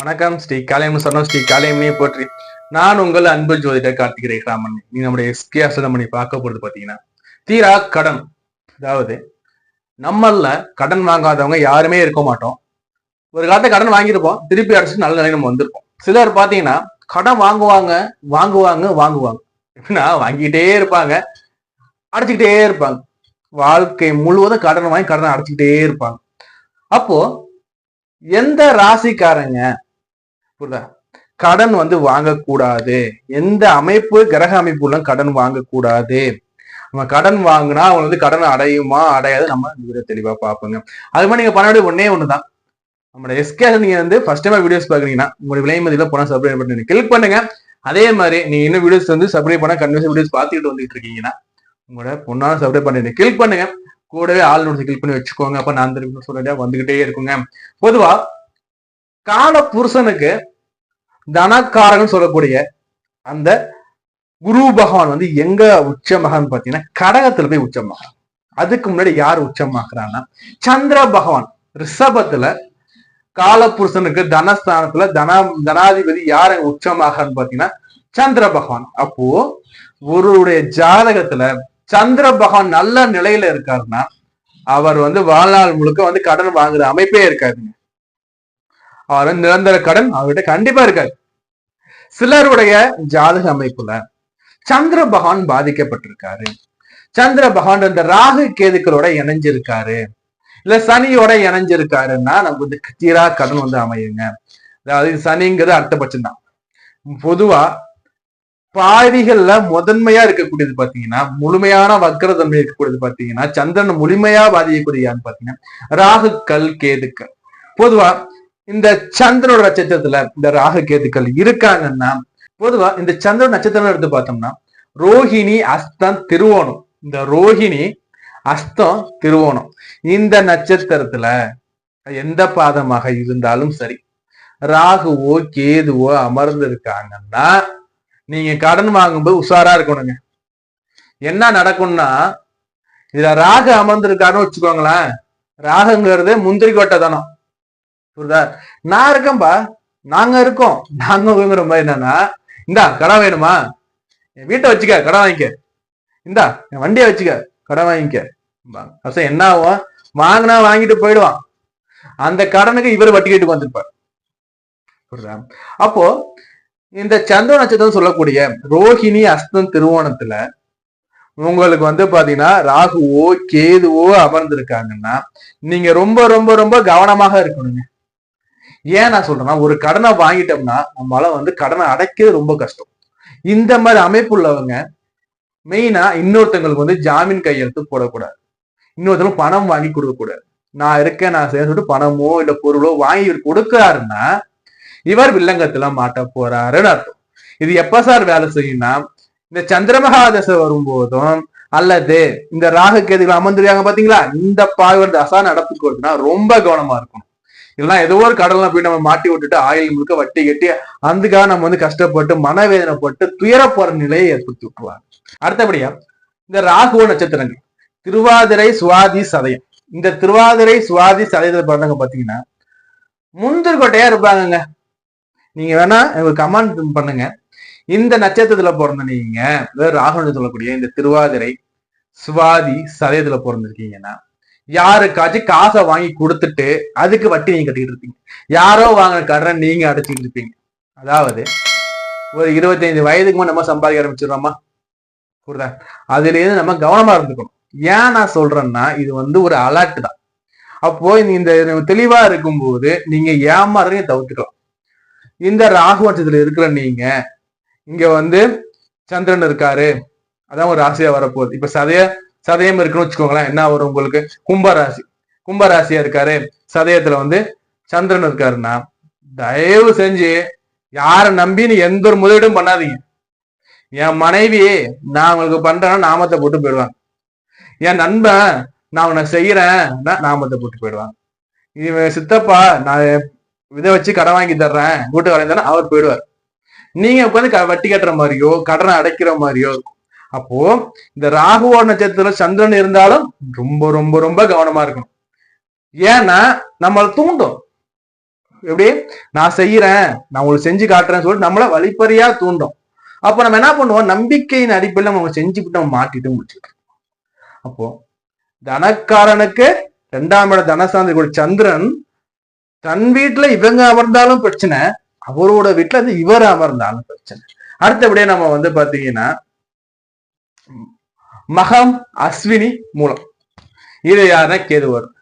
வணக்கம். ஸ்ரீ காளியம் சொன்னோம் ஸ்ரீ காளியம்னே போற்றி. நான் உங்கள் அன்பு ஜோதிடர் கார்த்திகை ராமன். நீ நம்முடைய எஸ்கே அசதமணி பார்க்க போறது பாத்தீங்கன்னா தீரா கடன். அதாவது நம்மள கடன் வாங்காதவங்க யாருமே இருக்க மாட்டோம். ஒரு காலத்தை கடன் வாங்கியிருப்போம். திருப்பி அடைச்சு நல்ல நிலை நம்ம வந்திருப்போம். சிலர் பாத்தீங்கன்னா கடன் வாங்குவாங்க வாங்குவாங்க வாங்குவாங்க. எப்படின்னா வாங்கிட்டே இருப்பாங்க. அடைச்சிக்கிட்டே இருப்பாங்க. வாழ்க்கை முழுவதும் கடன் வாங்கி கடனை அடைச்சிக்கிட்டே இருப்பாங்க. அப்போ எந்த ராசிக்காரங்க புரியுதா? கடன் வந்து வாங்கக்கூடாது. எந்த அமைப்பு கிரக அமைப்புல கடன் வாங்கக்கூடாது. நம்ம கடன் வாங்கினா அவங்க வந்து கடன் அடையுமா அடையாது நம்ம வீடியோ தெளிவா பார்ப்போங்க அது மாதிரி நீங்க பண்ண வேண்டிய ஒன்னே ஒண்ணுதான். நம்மளோட எஸ்கே நீங்க வந்து ஃபர்ஸ்ட் டைம் வீடியோஸ் பாக்குறீங்கன்னா உங்களுடைய விலை மதியில போனா சப்ஸ்கிரைப் பண்ணி கிளிக் பண்ணுங்க. அதே மாதிரி நீங்க இன்னும் வீடியோஸ் வந்து சப்ஸ்கிரைப் பண்ண கன்வியூஸ் வீடியோஸ் பார்த்துட்டு வந்துட்டு இருக்கீங்கன்னா உங்களோட பொண்ணான சப்ஸ்கிரைப் பண்ணி கிளிக் பண்ணுங்க. கூடவே ஆள் நோட்ஸ் கிளிக் பண்ணி வச்சுக்கோங்க. அப்ப நான் திரும்ப சொல்லிட்டே வந்துகிட்டே இருக்குங்க. பொதுவா கால புருஷனுக்கு தனக்காரன் சொல்லக்கூடிய அந்த குரு பகவான் வந்து எங்க உச்சமாகன்னு பாத்தீங்கன்னா கடகத்துல போய் உச்சமாக அதுக்கு முன்னாடி யார் உச்சமாக்குறான்னா சந்திர பகவான். ரிஷபத்துல காலபுருஷனுக்கு தனஸ்தானத்துல தன தனாதிபதி யார் உச்சமாகன்னு பாத்தீங்கன்னா சந்திர பகவான். அப்போ ஒருவருடைய ஜாதகத்துல சந்திர பகவான் நல்ல நிலையில இருக்காருன்னா அவர் வந்து வாழ்நாள் முழுக்க வந்து கடன் வாங்குற அமைப்பே இருக்காதுங்க. அவர் நிரந்தர கடன் அவர்கிட்ட கண்டிப்பா இருக்காது சிலருடைய ஜாதக அமைப்புல சந்திர பகவான் பாதிக்கப்பட்டிருக்காரு. சந்திர பகவான் இந்த ராகு கேதுக்களோட இணைஞ்சிருக்காரு. இல்ல சனியோட இணைஞ்சிருக்காருன்னா நமக்கு வந்து தீரா கடன் வந்து அமையுங்க. அதாவது சனிங்கிறது அர்த்தபட்சம் தான் பொதுவா பாதிகள்ல முதன்மையா இருக்கக்கூடியது பாத்தீங்கன்னா முழுமையான வக்கரதன்மை இருக்கக்கூடியது பாத்தீங்கன்னா சந்திரன் முழுமையா பாதிக்கக்கூடியான்னு பாத்தீங்கன்னா ராகுக்கள் கேதுக்கள். பொதுவா இந்த சந்திரனோட நட்சத்திரத்துல இந்த ராகு கேதுக்கள் இருக்காங்கன்னா பொதுவா இந்த சந்திரன் நட்சத்திரம் எடுத்து பார்த்தோம்னா ரோஹிணி அஸ்தம் திருவோணம். இந்த ரோஹிணி அஸ்தம் திருவோணம். இந்த நட்சத்திரத்துல எந்த பாதமாக இருந்தாலும் சரி ராகுவோ கேதுவோ அமர்ந்து இருக்காங்கன்னா நீங்க கடன் வாங்கும்போது உஷாரா இருக்கணுங்க. என்ன நடக்கும்னா இதுல ராகு அமர்ந்திருக்காருன்னு வச்சுக்கோங்களேன். ராகுங்கிறது முந்திரி கொட்டை தானம். புரியுதா நான் இருக்கேன்பா. நாங்க இருக்கோம். நாங்கிற மாதிரி என்னன்னா இந்தா கடன் வேணுமா என் வீட்டை வச்சுக்க கடன் வாங்கிக்க. இந்தா என் வண்டியை வச்சுக்க கடன் வாங்கிக்க. அசம் என்ன ஆகும்? வாங்கினா வாங்கிட்டு போயிடுவான். அந்த கடனுக்கு இவர் வட்டி கேட்டு வந்திருப்பார். புரியுதா? அப்போ இந்த சந்திர நட்சத்திரம் சொல்லக்கூடிய ரோஹிணி அஸ்தம் திருவோணத்துல உங்களுக்கு வந்து பாத்தீங்கன்னா ராகுவோ கேதுவோ அமர்ந்திருக்காங்கன்னா நீங்க ரொம்ப ரொம்ப ரொம்ப கவனமாக இருக்கணுங்க. ஏன் நான் சொல்றேன்னா ஒரு கடனை வாங்கிட்டோம்னா நம்மளால வந்து கடனை அடைக்கிறது ரொம்ப கஷ்டம். இந்த மாதிரி அமைப்பு உள்ளவங்க மெயினா இன்னொருத்தங்களுக்கு வந்து ஜாமீன் கையெழுத்து போடக்கூடாது. இன்னொருத்தவங்க பணம் வாங்கி கொடுக்கக்கூடாது. நான் இருக்கேன் நான் செய்ய சொல்லிட்டு பணமோ இல்ல பொருளோ வாங்கி கொடுக்கறாருன்னா கொடுக்கிறாருன்னா இவர் வில்லங்கத்துல மாட்ட போறாருன்னு அர்த்தம். இது எப்ப சார் வேலை செய்யும்னா இந்த சந்திரமகாதசை வரும்போதும் அல்லது இந்த ராகு கேதுகள் அமர்ந்துருக்காங்க பாத்தீங்களா? இந்த பாய்வர் தசா நடப்புக்கு வருதுன்னா ரொம்ப கவனமா இருக்கும் இதெல்லாம் ஏதோ ஒரு கடலாம் போய் நம்ம மாட்டி விட்டுட்டு ஆயில் முழுக்க வட்டி கட்டி அதுக்காக நம்ம வந்து கஷ்டப்பட்டு மனவேதனைப்பட்டு துயர நிலையை ஏற்படுத்தி விட்டுருவாங்க. அடுத்தபடியா இந்த ராகுவ நட்சத்திரங்கள் திருவாதிரை சுவாதி சதயம். இந்த திருவாதிரை சுவாதி சதயத்தில் பிறந்தவங்க பாத்தீங்கன்னா முந்திரி இருப்பாங்க இருப்பாங்கங்க. நீங்க வேணா எனக்கு கமெண்ட் பண்ணுங்க. இந்த நட்சத்திரத்துல பிறந்த நீங்க ராகு சொல்லக்கூடிய இந்த திருவாதிரை சுவாதி சதயத்துல பிறந்திருக்கீங்கன்னா யாருக்காச்சும் காசை வாங்கி கொடுத்துட்டு அதுக்கு வட்டி நீங்க கட்டிட்டு இருப்பீங்க. யாரோ வாங்கின கடனை நீங்க அடைச்சிட்டு இருப்பீங்க. அதாவது ஒரு இருபத்தைந்து வயதுக்கு முன் நம்ம சம்பாதிக்க ஆரம்பிச்சிடுறோமா? புரியுதா? அதுலேருந்து நம்ம கவனமா இருந்துக்கணும். ஏன் நான் சொல்றேன்னா இது வந்து ஒரு அலர்ட் தான். அப்போ இந்த தெளிவா இருக்கும்போது நீங்க ஏமாறதையும் தவிர்த்துக்கலாம். இந்த ராகுவட்சத்துல இருக்கிற நீங்க இங்க வந்து சந்திரன் இருக்காரு. அதான் ஒரு ராசியா வரப்போகுது. இப்ப சதய சதயம் இருக்குன்னு வச்சுக்கோங்களேன். என்ன வரும் உங்களுக்கு? கும்பராசி. கும்பராசியா இருக்காரு. சதயத்துல வந்து சந்திரன் இருக்காருன்னா தயவு செஞ்சு யாரை நம்பின்னு எந்த ஒரு முதலீடும் பண்ணாதீங்க. என் மனைவி நான் உங்களுக்கு பண்றேன்னா நாமத்தை போட்டு போயிடுவாங்க. என் நண்பன் நான் உனக்கு செய்யறேன் நாமத்தை போட்டு போயிடுவாங்க. இவன் சித்தப்பா நான் இதை வச்சு கடன் வாங்கி தர்றேன் வீட்டு தானே அவர் போயிடுவார். நீங்க உட்காந்து வட்டி கட்டுற மாதிரியோ கடனை அடைக்கிற மாதிரியோ இருக்கும் அப்போ இந்த ராகுவோட நட்சத்திரத்துல சந்திரன் இருந்தாலும் ரொம்ப ரொம்ப ரொம்ப கவனமா இருக்கணும். ஏன்னா நம்மளை தூண்டும். எப்படி? நான் செய்யறேன் நான் உங்களுக்கு செஞ்சு காட்டுறேன்னு சொல்லிட்டு நம்மள வழிப்பறியா தூண்டும். அப்போ நம்ம என்ன பண்ணுவோம்? நம்பிக்கையின் அடிப்படையில் நம்ம செஞ்சுக்கிட்டு நம்ம மாட்டிட்டு முடிச்சுட்டு அப்போ தனக்காரனுக்கு ரெண்டாம் இட தனசாந்தி கூட சந்திரன் தன் வீட்டுல இவங்க அமர்ந்தாலும் பிரச்சனை அவரோட வீட்டுல இருந்து இவர் அமர்ந்தாலும் பிரச்சனை. அடுத்தபடியே நம்ம வந்து பாத்தீங்கன்னா மகம் அஸ்வினி மூலம். இது யாருன்னா கேது வரும்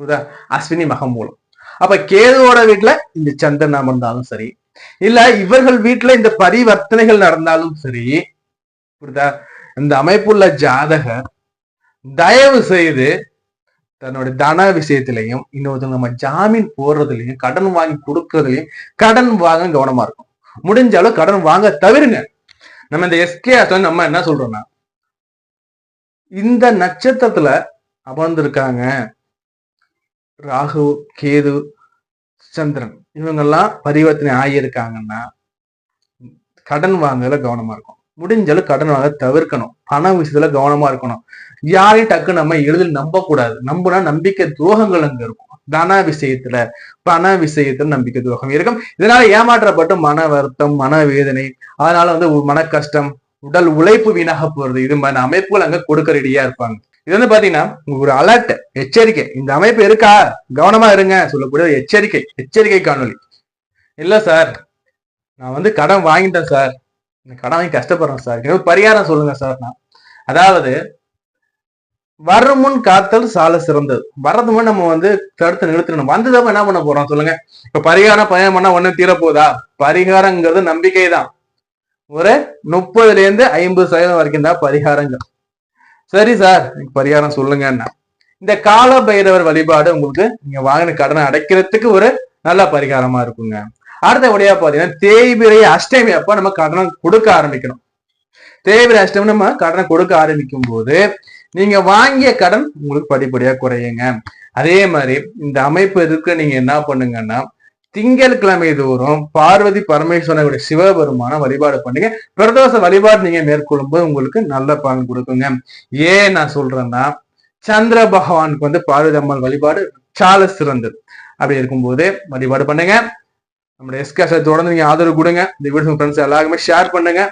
புரியுதா? அஸ்வினி மகம் மூலம். அப்ப கேதுவோட வீட்டுல இந்த சந்திரன் அமர்ந்தாலும் சரி இல்ல இவர்கள் வீட்டுல இந்த பரிவர்த்தனைகள் நடந்தாலும் சரி புரியுதா? இந்த அமைப்புள்ள ஜாதகர் தயவு செய்து தன்னுடைய தன விஷயத்திலையும் இன்னொருத்தவங்க நம்ம ஜாமீன் போடுறதுலயும் கடன் வாங்கி கொடுக்கறதுலையும் கடன் வாங்க கவனமா இருக்கும் முடிஞ்ச அளவு கடன் வாங்க தவிருங்க. நம்ம இந்த எஸ்கே நம்ம என்ன சொல்றோம்னா இந்த நட்சத்திரத்துல அமர்ந்திருக்காங்க. ராகு கேது சந்திரன். இவங்கெல்லாம் பரிவர்த்தனை ஆகியிருக்காங்கன்னா கடன் வாங்கல கவனமா இருக்கும் முடிஞ்ச அளவு கடன் வாங்க தவிர்க்கணும். பண விஷயத்துல கவனமா இருக்கணும். யாரையும் டக்கு நம்ம எளிதில் நம்ப கூடாது நம்பினா நம்பிக்கை துரோகங்கள் அங்க இருக்கும். தன விஷயத்துல பண விஷயத்துல நம்பிக்கை துரோகம் இருக்கும். இதனால ஏமாற்றப்பட்டு மன வருத்தம் மன வேதனை அதனால வந்து மன கஷ்டம் உடல் உழைப்பு வீணாக போறது. இது மாதிரி அமைப்புகள் அங்க கொடுக்க ரெடியா இருப்பாங்க. இது வந்து பாத்தீங்கன்னா ஒரு அலர்ட் எச்சரிக்கை. இந்த அமைப்பு இருக்கா? கவனமா இருங்க. சொல்லக்கூடிய எச்சரிக்கை. எச்சரிக்கை காணொலி இல்ல சார் நான் வந்து கடன் வாங்கிட்டேன் சார் இந்த கடன் வாங்கி கஷ்டப்படுறேன் சார் எனக்கு பரிகாரம் சொல்லுங்க சார் நான். அதாவது வரும் முன் காத்தல் சால சிறந்தது. வர்றது முன் நம்ம வந்து தடுத்து நிறுத்தணும். வந்ததப்ப என்ன பண்ண போறோம் சொல்லுங்க. இப்ப பரிகாரம் பயணம் பண்ணா ஒண்ணு தீரப்போதா? பரிகாரங்கிறது நம்பிக்கை தான் ஒரு முப்பதுல இருந்து ஐம்பது சதவீதம் வரைக்கும் தான் பரிகாரங்கள் சரி சார் பரிகாரம் சொல்லுங்கன்னா இந்த கால பைரவர் வழிபாடு உங்களுக்கு நீங்க வாங்கின கடனை அடைக்கிறதுக்கு ஒரு நல்ல பரிகாரமா இருக்குங்க. அடுத்தபடியா பாத்தீங்கன்னா தேய்பிரை அஷ்டமி அப்ப நம்ம கடனை கொடுக்க ஆரம்பிக்கணும். தேய்பிரை அஷ்டமி நம்ம கடனை கொடுக்க ஆரம்பிக்கும் போது நீங்க வாங்கிய கடன் உங்களுக்கு படிப்படியா குறையுங்க. அதே மாதிரி இந்த அமைப்பு இருக்கு நீங்க என்ன பண்ணுங்கன்னா திங்கட்கிழமை தோறும் பார்வதி பரமேஸ்வரனுடைய சிவபெருமான வழிபாடு பண்ணுங்க. பிரதோஷ வழிபாடு நீங்க மேற்கொள்ளும் போது உங்களுக்கு நல்ல பலன் கொடுக்குங்க. ஏன் நான் சொல்றேன்னா சந்திர பகவானுக்கு வந்து பார்வதி அம்மாள் வழிபாடு சால சிறந்தது. அப்படி இருக்கும்போது வழிபாடு பண்ணுங்க. நம்மளுடைய எஸ்கேஷை தொடர்ந்து நீங்க ஆதரவு கொடுங்க. இந்த வீடியோ ஃப்ரெண்ட்ஸ் எல்லாருக்குமே ஷேர் பண்ணுங்க.